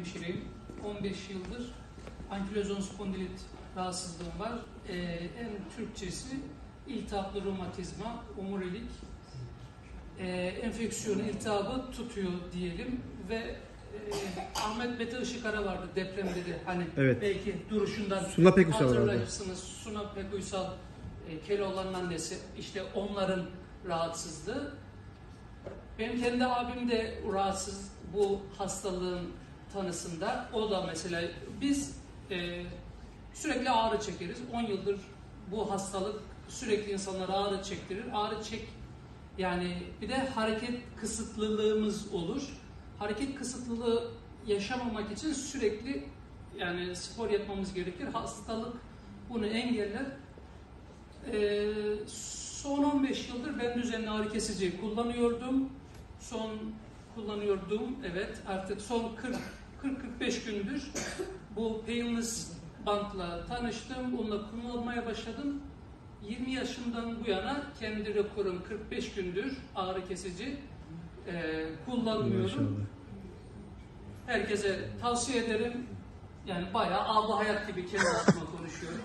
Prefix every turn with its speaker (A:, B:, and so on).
A: hemşireyim. 15 yıldır ankilozon spondilit rahatsızlığım var. Ee, en Türkçesi iltihaplı romatizma, omurilik, e, enfeksiyonu, iltihabı tutuyor diyelim ve e, Ahmet Mete Işıkara vardı depremde de hani
B: Evet.
A: belki duruşundan
B: Suna Pekuysal vardı.
A: hatırlarsınız. Suna Pekuysal e, Keloğlan'ın annesi işte onların rahatsızlığı. Benim kendi abim de rahatsız bu hastalığın tanısında. O da mesela biz e, sürekli ağrı çekeriz. 10 yıldır bu hastalık sürekli insanlara ağrı çektirir. Ağrı çek yani bir de hareket kısıtlılığımız olur. Hareket kısıtlılığı yaşamamak için sürekli yani spor yapmamız gerekir. Hastalık bunu engeller. Ee, son 15 yıldır ben düzenli ağrı kesici kullanıyordum. Son kullanıyordum evet artık son 40 40-45 gündür bu painless bantla tanıştım. Onunla kullanmaya başladım. 20 yaşımdan bu yana kendi rekorum 45 gündür ağrı kesici e, kullanmıyorum. Herkese tavsiye ederim. Yani bayağı abla hayat gibi kendi konuşuyorum.